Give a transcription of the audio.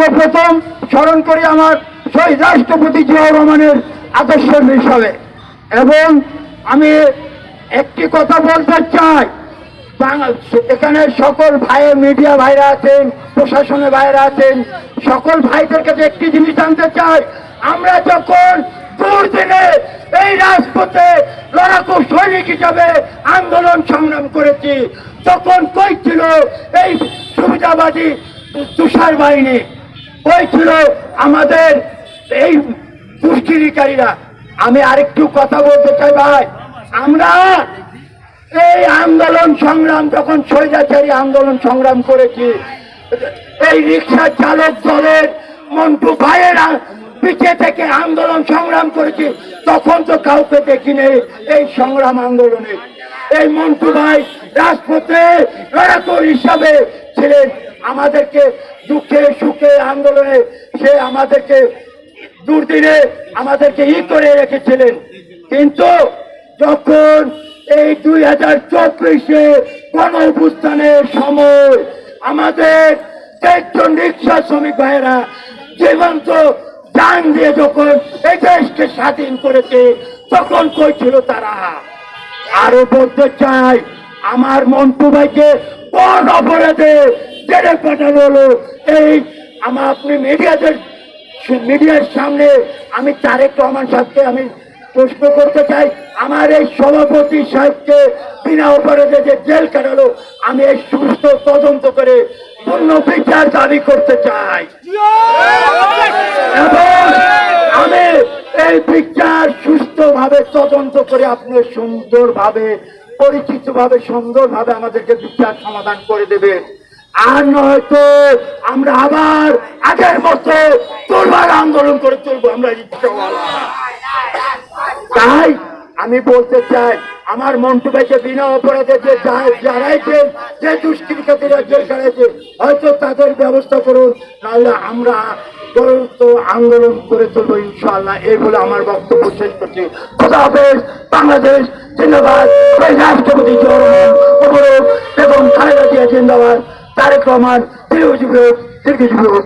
সর্বপ্রথম স্মরণ করি আমার শহীদ রাষ্ট্রপতি জিয়াউর রহমানের আদর্শের হিসাবে এবং আমি একটি কথা বলতে চাই এখানে সকল ভাইয়ের মিডিয়া ভাইরা আছেন প্রশাসনের ভাইরা আছেন, সকল ভাইদের কাছে একটি জিনিস জানতে চাই, আমরা যখন দুর্দিনে এই রাজপথে লড়াকু সৈনিক হিসাবে আন্দোলন সংগ্রাম করেছি, তখন কই ছিল এই সুবিধাবাদী তুষার বাহিনী? কই ছিল আমাদের এই দুষ্কৃতিকারীরা। আমি আরেকটু কথা বলতে চাই ভাই। আমরা এই আন্দোলন সংগ্রাম, যখন স্বৈরাচারী আন্দোলন সংগ্রাম করেছি, এই রিক্সা চালক দলের মন্টু ভাইয়েরা পিছিয়ে থেকে আন্দোলন সংগ্রাম করেছি, তখন তো কাউকে দেখিনি এই সংগ্রাম আন্দোলনে। এই মন্টু ভাই রাজপথে লড়াকর হিসাবে ছিলেন। আমাদেরকে দুঃখে সুখে আন্দোলনে সে আমাদেরকে দুর্দিনে আমাদেরকে ই করে রেখেছিলেন। কিন্তু যখন এই দুই হাজার চব্বিশে গণ সময় আমাদের চারজন রিক্সা শ্রমিক ভাইয়েরা জীবন্ত যান দিয়ে যখন এই দেশকে স্বাধীন করেছে, তখন কই ছিল তারা? আরও বলতে চাই, আমার মন্টু ভাইকে কোন অপরাধে জেলে পাঠানো হলো এই আমার আপনি মিডিয়াদের মিডিয়ার সামনে আমি তারেক রহমান সাহেবকে আমি প্রশ্ন করতে চাই। আমার এই সভাপতি সাহেবকে বিনা অপরাধে যে জেল কাটালো, আমি এই সুস্থ তদন্ত করে পূর্ণ বিচার দাবি করতে চাই। এবং আমি এই বিচার সুস্থভাবে তদন্ত করে আপনি সুন্দরভাবে পরিচিত ভাবে সুন্দরভাবে আমাদেরকে বিচার সমাধান করে দেবে আর নয়তো আমরা আবার আগের মতো তোলবার আন্দোলন করে চলবো আমরা তাই আমি বলতে চাই, আমার মন্টু বিনা অপরাধে যে যা- যারাইছে, যে দুষ্কৃতিকারীরা জেল কাটাইছে হয়তো তাদের ব্যবস্থা করুন, নাহলে আমরা তো আন্দোলন করে চলবো ইনশাআল্লাহ। এই বলে আমার বক্তব্য শেষ করছি। খোদা হাফেজ, বাংলাদেশ জিন্দাবাদ। রাষ্ট্রপতি জিয়াউর রহমান খালেদা জিয়া জিন্দাবাদ। তারেক রহমান দীর্ঘজীবী হোক, দীর্ঘজীবী হোক।